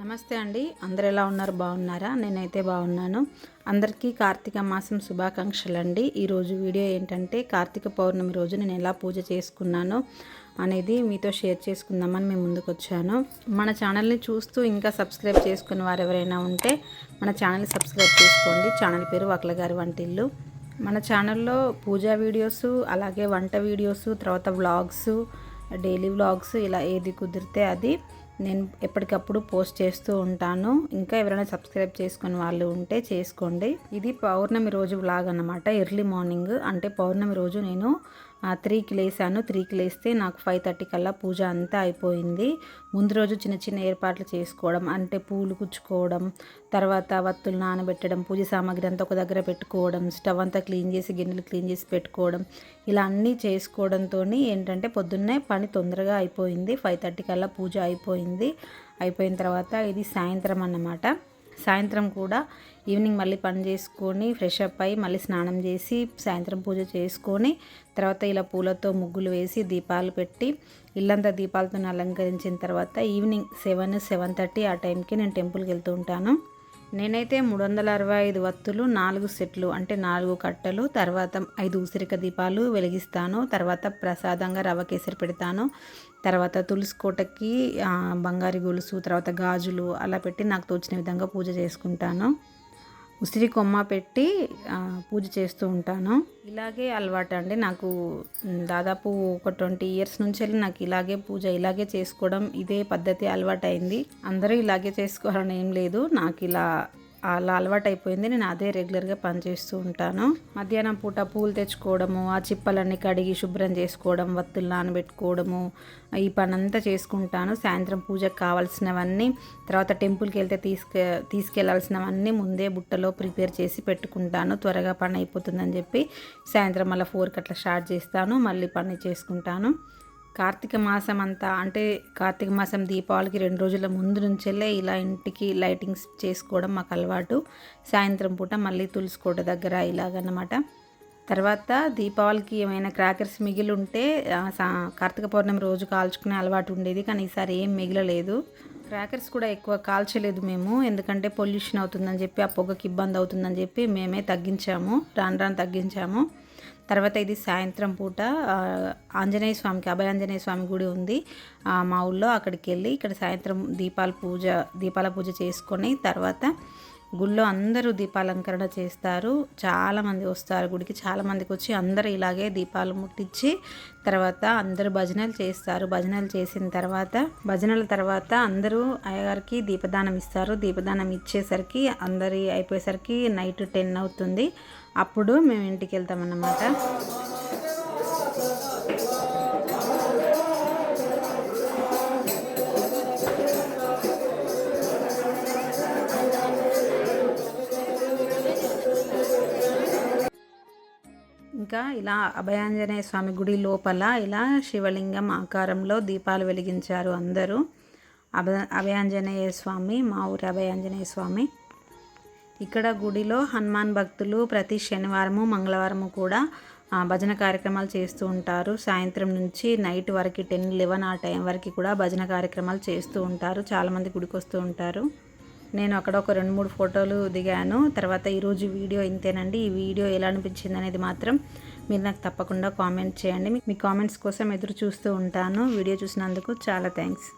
నమస్తే అండి. అందరు ఎలా ఉన్నారు? బాగున్నారా? నేనైతే బాగున్నాను. అందరికీ కార్తీక మాసం శుభాకాంక్షలు అండి ఈరోజు వీడియో ఏంటంటే కార్తీక పౌర్ణమి రోజు నేను ఎలా పూజ చేసుకున్నాను అనేది మీతో షేర్ చేసుకుందామని మేము ముందుకు వచ్చాను మన ఛానల్ని చూస్తూ ఇంకా సబ్స్క్రైబ్ చేసుకున్న వారు ఎవరైనా ఉంటే మన ఛానల్ని సబ్స్క్రైబ్ చేసుకోండి. ఛానల్ పేరు వక్ల గారి వంటిల్లు. మన ఛానల్లో పూజా వీడియోస్ అలాగే వంట వీడియోస్ తర్వాత వ్లాగ్స్ డైలీ వ్లాగ్స్ ఇలా ఏది కుదిరితే అది నేను ఎప్పటికప్పుడు పోస్ట్ చేస్తూ ఉంటాను. ఇంకా ఎవరైనా సబ్స్క్రైబ్ చేసుకుని వాళ్ళు ఉంటే చేసుకోండి. ఇది పౌర్ణమి రోజు వ్లాగ్ అనమాట ఎర్లీ మార్నింగ్ అంటే పౌర్ణమి రోజు నేను త్రీకి లేసాను. త్రీకి లేస్తే నాకు ఫైవ్ థర్టీ కల్లా పూజ అంతా అయిపోయింది. ముందు రోజు చిన్న చిన్న ఏర్పాట్లు చేసుకోవడం అంటే పూలు కుచ్చుకోవడం తర్వాత వత్తులు నానబెట్టడం పూజ సామాగ్రి అంతా ఒక దగ్గర పెట్టుకోవడం స్టవ్ అంతా క్లీన్ చేసి గిన్నెలు క్లీన్ చేసి పెట్టుకోవడం ఇలా అన్నీ చేసుకోవడంతో ఏంటంటే పొద్దున్నే పని తొందరగా అయిపోయింది. ఫైవ్ థర్టీ కల్లా పూజ అయిపోయింది. అయిపోయిన తర్వాత ఇది సాయంత్రం అన్నమాట. సాయంత్రం కూడా ఈవినింగ్ మళ్ళీ పని చేసుకొని ఫ్రెష్ అప్ అయ్యి మళ్ళీ స్నానం చేసి సాయంత్రం పూజ చేసుకొని తర్వాత ఇలా పూలతో ముగ్గులు వేసి దీపాలు పెట్టి ఇల్లంతా దీపాలతో అలంకరించిన తర్వాత ఈవినింగ్ సెవెన్ సెవెన్ థర్టీ ఆ టైంకి నేను టెంపుల్కి వెళ్తూ ఉంటాను. నేనైతే మూడు వందల అరవై ఐదు వత్తులు నాలుగు సెట్లు అంటే నాలుగు కట్టలు తర్వాత ఐదు ఉసిరిక దీపాలు వెలిగిస్తాను తర్వాత ప్రసాదంగా రవ కేసరి పెడతాను తర్వాత తులసి కోటకి బంగారు గొలుసు తర్వాత గాజులు అలా పెట్టి నాకు తోచిన విధంగా పూజ చేసుకుంటాను. ఉసిరి కొమ్మ పెట్టి పూజ చేస్తూ ఉంటాను. ఇలాగే అలవాటు అండి నాకు దాదాపు ఒక ట్వంటీ ఇయర్స్ నుంచి నాకు ఇలాగే పూజ ఇలాగే చేసుకోవడం ఇదే పద్ధతి అలవాటు అయింది అందరూ ఇలాగే చేసుకోవాలని ఏం లేదు. నాకు ఇలా అలా అలవాటు అయిపోయింది నేను అదే రెగ్యులర్గా పనిచేస్తూ ఉంటాను. మధ్యాహ్నం పూట పూలు తెచ్చుకోవడము ఆ చిప్పలన్నీ కడిగి శుభ్రం చేసుకోవడం వత్తులు నానబెట్టుకోవడము ఈ పని అంతా చేసుకుంటాను. సాయంత్రం పూజకు కావాల్సినవన్నీ తర్వాత టెంపుల్కి వెళ్తే తీసుకె తీసుకెళ్ళాల్సినవన్నీ ముందే బుట్టలో ప్రిపేర్ చేసి పెట్టుకుంటాను. త్వరగా పని అయిపోతుందని చెప్పి సాయంత్రం మళ్ళీ ఫోర్కి అట్లా స్టార్ట్ చేస్తాను. మళ్ళీ పని చేసుకుంటాను. కార్తీక మాసం అంతా అంటే కార్తీక మాసం దీపావళికి రెండు రోజుల ముందు నుంచెల్లే ఇలా ఇంటికి లైటింగ్స్ చేసుకోవడం మాకు అలవాటు. సాయంత్రం పూట మళ్ళీ తులసికోట దగ్గర ఇలాగన్నమాట. తర్వాత దీపావళికి ఏమైనా క్రాకర్స్ మిగిలి ఉంటే కార్తీక పౌర్ణమి రోజు కాల్చుకునే అలవాటు ఉండేది కానీ ఈసారి ఏం మిగలలేదు. క్రాకర్స్ కూడా ఎక్కువ కాల్చలేదు మేము ఎందుకంటే పొల్యూషన్ అవుతుందని చెప్పి ఆ పొగకి ఇబ్బంది అవుతుందని చెప్పి మేమే తగ్గించాము రాను రాను తగ్గించాము. తర్వాత ఇది సాయంత్రం పూట ఆంజనేయ స్వామికి అభయాంజనేయ స్వామి గుడి ఉంది. మా ఊళ్ళో అక్కడికి వెళ్ళి ఇక్కడ సాయంత్రం దీపాల పూజ దీపాల పూజ చేసుకొని తర్వాత గుళ్ళో అందరూ దీపాలంకరణ చేస్తారు. చాలామంది వస్తారు గుడికి. చాలామందికి వచ్చి అందరూ ఇలాగే దీపాలు ముట్టించి తర్వాత అందరూ భజనలు చేస్తారు. భజనలు చేసిన తర్వాత భజనల తర్వాత అందరూ అయ్యగారికి దీపదానం ఇస్తారు. దీపదానం ఇచ్చేసరికి అందరి అయిపోయేసరికి నైట్ టెన్ అవుతుంది. అప్పుడు మేము ఇంటికి వెళ్తామన్నమాట. ఇంకా ఇలా అభయాంజనేయ స్వామి గుడి లోపల ఇలా శివలింగం ఆకారంలో దీపాలు వెలిగించారు అందరూ. అభ అభయాంజనేయ స్వామి మా ఊరి అభయాంజనేయ స్వామి. ఇక్కడ గుడిలో హనుమాన్ భక్తులు ప్రతి శనివారము మంగళవారము కూడా భజన కార్యక్రమాలు చేస్తూ ఉంటారు. సాయంత్రం నుంచి నైట్ వరకు టెన్ లెవెన్ ఆ టైం వరకు కూడా భజన కార్యక్రమాలు చేస్తూ ఉంటారు. చాలామంది గుడికి వస్తూ ఉంటారు. నేను అక్కడ ఒక రెండు మూడు ఫోటోలు దిగాను. తర్వాత ఈరోజు వీడియో ఇంతేనండి. ఈ వీడియో ఎలా అనిపించింది అనేది మాత్రం మీరు నాకు తప్పకుండా కామెంట్ చేయండి. మీ కామెంట్స్ కోసం ఎదురు చూస్తూ ఉంటాను. వీడియో చూసినందుకు చాలా థ్యాంక్స్.